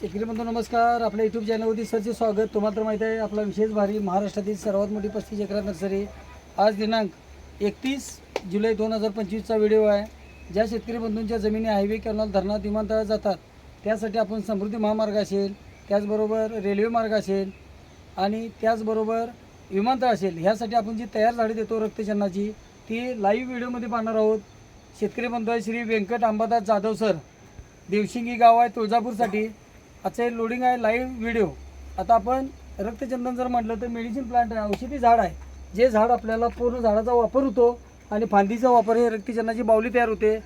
शेतकरी बंधू नमस्कार आपल्या यूट्यूब चॅनलवरती सरचे स्वागत. तुम्हाला तर माहिती आहे आपला विशेष भारी महाराष्ट्रातील सर्वात मोठी पस्तीस एकरा नर्सरी. आज दिनांक एकतीस जुलै दोन हजार पंचवीसचा व्हिडिओ आहे. ज्या शेतकरी बंधूंच्या जमिनी हायवे कॅनॉल धरणात विमानतळात जातात त्यासाठी आपण समृद्धी महामार्ग असेल त्याचबरोबर रेल्वे मार्ग असेल आणि त्याचबरोबर विमानतळ असेल ह्यासाठी आपण जी तयार झाडे देतो रक्तचन्नाची ती लाईव्ह व्हिडिओमध्ये पाहणार आहोत. शेतकरी बंधू आहे श्री व्यंकट अंबादास जाधव सर. देवशिंगी गाव आहे तुळजापूरसाठी. आजचं हे लोडिंग आहे लाईव्ह व्हिडिओ आता आपण रक्तचंदन जर म्हटलं तर मेडिसिन प्लांट आहे औषधी झाड आहे. जे झाड आपल्याला पूर्ण झाडाचा वापर होतो आणि फांदीचा वापर हे रक्तचंदनाची बावली तयार होते.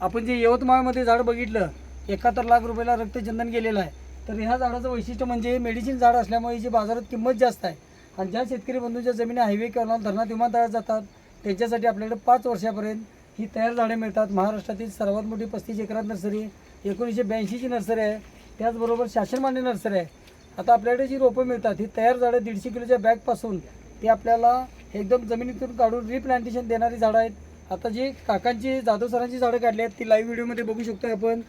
आपण जे यवतमाळमध्ये झाड बघितलं एकाहत्तर लाख रुपयाला रक्तचंदन गेलेलं आहे. तर ह्या झाडाचं वैशिष्ट्य म्हणजे मेडिसिन झाड असल्यामुळे जी बाजारात किंमत जास्त आहे. आणि ज्या शेतकरी बंधूंच्या जमिनी हायवे किंवा धरणात विमानतळात जातात त्यांच्यासाठी आपल्याकडे पाच वर्षापर्यंत ही तयार झाडे मिळतात. महाराष्ट्रातील सर्वात मोठी पस्तीस एकरात नर्सरी एकोणीसशे ब्याऐंशीची नर्सरी आहे. त्याचबरोबर शासनमान्य नर्सरी आहे. आता आपल्याकडे जी रोपं मिळतात ही तयार झाडं दीडशे किलोच्या बॅगपासून ती आपल्याला एकदम जमिनीतून काढून रिप्लांटेशन देणारी झाडं आहेत. आता जी काकांची जाधव सरांची झाडं काढली आहेत ती लाईव्ह व्हिडिओमध्ये बघू शकतो आपण.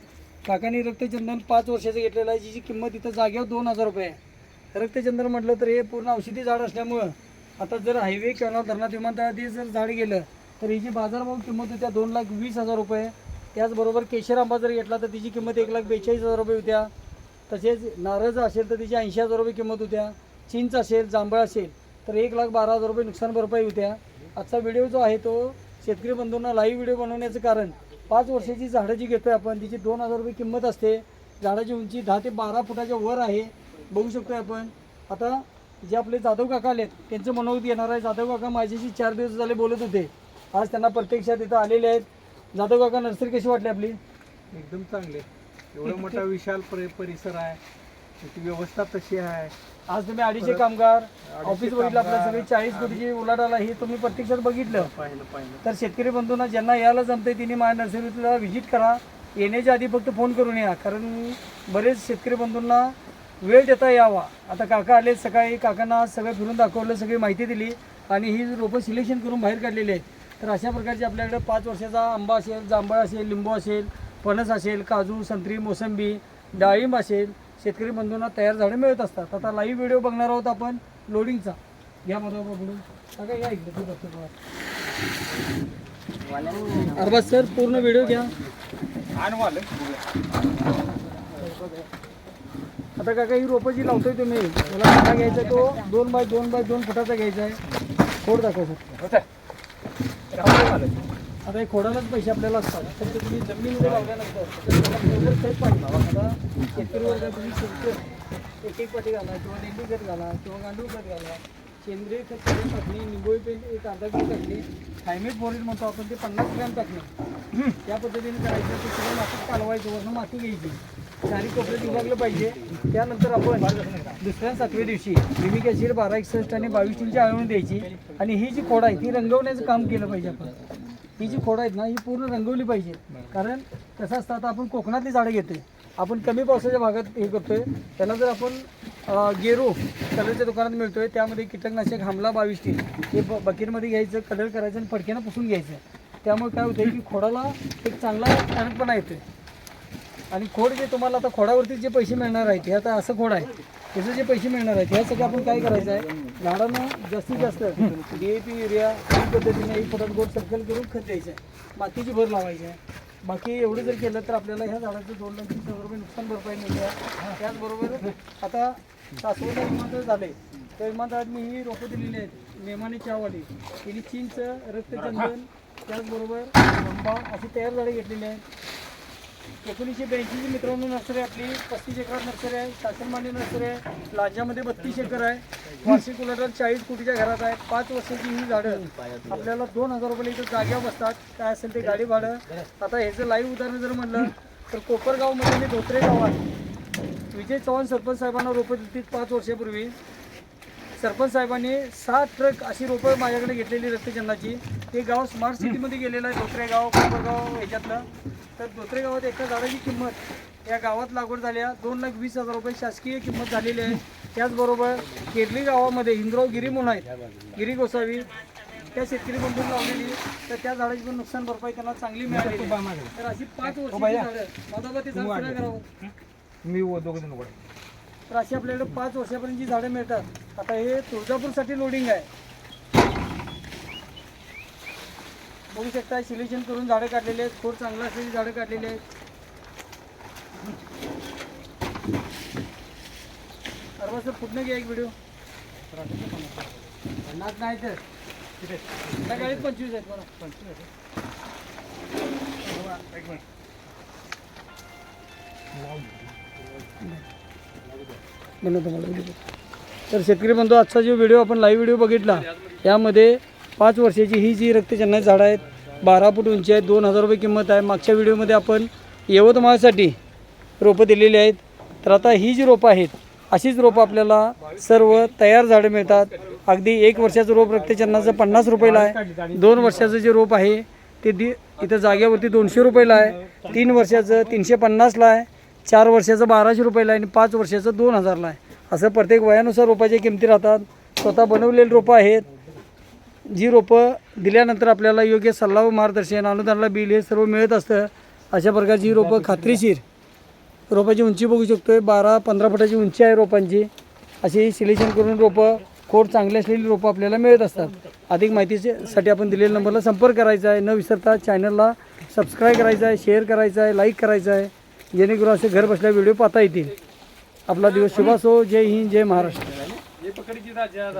काकांनी रक्तचंदन पाच वर्षाचं घेतलेलं आहे जिची किंमत इथं जागेवर दोन हजार रुपये आहे. रक्तचंदन म्हटलं तर हे पूर्ण औषधी झाड असल्यामुळं आता जर हायवे किंवा धरणात विमानतळात जर झाड गेलं तर ही जी बाजारभाव किंमत होत्या दोन लाख वीस हजार रुपये. त्याचबरोबर केशर आंबा जर घेतला तर तिची किंमत एक लाख बेचाळीस हजार रुपये होत्या. तसेच नारळ असेल तर तिची ऐंशी हजार रुपये किंमत होत्या. चिंच असेल जांभळ असेल तर एक लाख बारा हजार रुपये नुकसान भरपाई होत्या. आजचा व्हिडिओ जो आहे तो शेतकरी बंधूंना लाईव्ह व्हिडिओ बनवण्याचं कारण पाच वर्षाची झाडं जी घेतोय आपण तिची दोन हजार रुपये किंमत असते. झाडाची उंची दहा ते बारा फुटाच्या वर आहे. बघू शकतोय आपण. आता जे आपले जाधव काका आलेत त्यांचं मनोगत येणार आहे. जाधव काका माझ्याशी चार दिवस झाले बोलत होते. आज त्यांना प्रत्यक्षात इथं आलेले आहेत. जाधव काका नर्सरी कशी वाटली आपली? एकदम चांगले. एवढा मोठा विशाल परि- परिसर आहे. त्याची व्यवस्था तशी आहे. आज तुम्ही अडीचशे कामगार ऑफिस बघितलं आपलं सगळे चाळीस कोटीची उलाढाल आहे हे तुम्ही प्रत्यक्षात बघितलं. पाहिलं पाहिलं. तर शेतकरी बंधूंना ज्यांना यायला जमतंय त्यांनी माझ्या नर्सरीला व्हिजिट करा. येण्याच्या आधी फक्त फोन करून या कारण बरेच शेतकरी बंधूंना वेळ देता यावा. आता काका आले सकाळी काकांना सगळं फिरून दाखवलं सगळी माहिती दिली आणि ही रोपं सिलेक्शन करून बाहेर काढलेली आहेत. तर अशा प्रकारचे आपल्याकडे पाच वर्षाचा आंबा असेल जांभळ असेल लिंबू असेल फणस असेल काजू संत्री मोसंबी डाळिंब असेल शेतकरी बंधूंना तयार झाडे मिळत असतात. आता लाईव्ह व्हिडिओ बघणार आहोत आपण लोडिंगचा घ्या मला पकडून काका या इकडे तू सर पूर्ण व्हिडिओ घ्या. आता काका ही रोपं जी लावतोय तुम्ही मला घ्यायचा आहे तो दोन बाय दोन बाय दोन फुटाचा घ्यायचा आहे. खोड दाखव सर आता हे खोडालाच पैसे आपल्याला असतात. तर ते तुम्ही जमिनीमध्ये लावल्यानंतर त्याला बरोबर पाणी लावा. आता शेतकरी वर्ग तुम्ही शेतकरी एक एक पाठी घाला किंवा लेंडी खत घाला किंवा गांडूळ खत घाला सेंद्रिय खत थोडी टाकली निंबोळी पेंट एक अर्धा किलो टाकली थायमेट बोरील म्हणतो आपण ते पन्नास ग्रॅम टाकले त्या पद्धतीने करायचं ते सगळं मातीत कालवायचं वरनं माती घ्यायची. चारी कोपऱ्यात विभागलं पाहिजे. त्यानंतर आपण दुसऱ्या सातव्या दिवशी लिमिक बारा एकसष्ट आणि बावीस तीनची आळवणी द्यायची. आणि ही जी खोड आहे ती रंगवण्याचं काम केलं पाहिजे आपण. ही जी खोड आहेत ना ही पूर्ण रंगवली पाहिजे. कारण कसं असतं आता आपण कोकणातली झाडं घेतोय. आपण कमी पावसाच्या भागात हे करतोय. त्याला जर आपण गेरू कलरच्या दुकानात मिळतोय त्यामध्ये कीटकनाशक हमला बावीस तीन हे ब बकेटमध्ये घ्यायचं कलर करायचं आणि फडक्यानं पुसून घ्यायचं. त्यामुळे काय होतं की खोडाला एक चांगला कडकपणा येतोय. आणि खोड जे तुम्हाला आता खोडावरती जे पैसे मिळणार आहेत हे आता असं खोड आहे. त्याचे जे पैसे मिळणार आहेत ह्यासाठी आपण काय करायचं आहे? झाडांना जास्तीत जास्त डी ए पी युरिया ही पद्धतीने ही फुटात गोड सर्कल करून खत द्यायचं आहे. मातीची भर लावायची आहे. बाकी एवढं जर केलं तर आपल्याला ह्या झाडाचं दोन लाख तीस हजार रुपये नुकसान भरपाई मिळते. त्याचबरोबर आता सासवडला विमानतळ झाले. त्या विमानतळात मी ही रोपं दिलेली आहेत. नेमाने चहावाली तिने चिंच रक्तचंदन त्याचबरोबर आंबा अशी तयार झाडे घेतलेली आहेत. एकोणीसशे ब्याऐंशीची मित्रांनो नर्सरी आपली. पस्तीस एकर नर्सरी आहे. शासनमान्य नर्सरी आहे. लांजामध्ये बत्तीस एकर आहे. वार्षिक उलाढाल चाळीस कोटीच्या घरात आहे. पाच वर्षाची ही झाडं. आपल्याला दोन हजार रुपये इथं जाग्या बसतात. काय असेल ते गाडी भाडं. आता ह्याचं लाईव्ह उदाहरण जर म्हणलं तर कोपरगावमध्ये मी धोत्रे गावात विजय चव्हाण सरपंच साहेबांना रोपं दिली पाच वर्षापूर्वी. सरपंच साहेबांनी सात ट्रक अशी रोपं माझ्याकडे घेतलेली रक्तचंदाची. ते गाव स्मार्ट सिटीमध्ये गेलेलं आहे धोत्रे गाव कोपरगाव ह्याच्यातलं. तर धोत्रे गावात एका झाडाची किंमत या गावात लागवड झाल्या दोन लाख वीस हजार रुपये शासकीय किंमत झालेली आहे. त्याचबरोबर केरली गावामध्ये हिंद्राव गिरी म्हणून आहेत गिरी गोसावी. त्या शेतकरी बंधून लावलेली तर त्या झाडाची पण नुकसान भरपाई त्यांना चांगली मिळाली तर अशी पाच पुढे करावं. मी तर अशी आपल्याकडे पाच वर्षापर्यंतची झाडं मिळतात. आता हे तुळजापूरसाठी लोडिंग आहे. बघू शकता सिलेक्शन करून झाडं काढलेली आहेत. खोड चांगलं असलेली झाडं काढलेली आहेत. अरे सर कुठनं घ्या एक व्हिडिओ पन्नास नाही तर. सकाळी पंचवीस आहेत मला पंचवीस एक मिनिट. तर शेतकरी बंधू आजचा जो व्हिडिओ आपण लाईव्ह व्हिडिओ बघितला यामध्ये पाच वर्षाची ही जी रक्तचन्नाची झाडं आहेत बारा फूट उंची आहेत दोन हजार रुपये किंमत आहे. मागच्या व्हिडिओमध्ये आपण यवतमाळसाठी रोपं दिलेली आहेत. तर आता ही जी रोपं आहेत अशीच रोपं आपल्याला सर्व तयार झाडं मिळतात. अगदी एक वर्षाचं रोप रक्तचन्नाचं पन्नास रुपयाला आहे. दोन वर्षाचं जे रोप आहे ते दि इथं जाग्यावरती दोनशे रुपयाला आहे. तीन वर्षाचं तीनशे पन्नासला आहे. चार वर्षाचं बाराशे रुपयाला आहे आणि पाच वर्षाचं दोन हजारला आहे. असं प्रत्येक वयानुसार रोपाच्या किमती राहतात. स्वतः बनवलेली रोपं आहेत. जी रोपं दिल्यानंतर आपल्याला योग्य सल्ला व मार्गदर्शन अनुदानाला बिल हे सर्व मिळत असतं. अशा प्रकारची रोपं खात्रीशीर रोपाची उंची बघू शकतो आहे बारा पंधरा फुटाची उंची आहे रोपांची. अशी सिलेक्शन करून रोपं खोड चांगली असलेली रोपं आपल्याला मिळत असतात. अधिक माहितीसाठी आपण दिलेल्या नंबरला संपर्क करायचा आहे. न विसरता चॅनलला सबस्क्राईब करायचं आहे शेअर करायचं आहे लाईक करायचं आहे. जेणेकरून असे घर बसल्या व्हिडिओ पाहता येतील. आपला दिवस शुभ असो. जय हिंद जय महाराष्ट्र.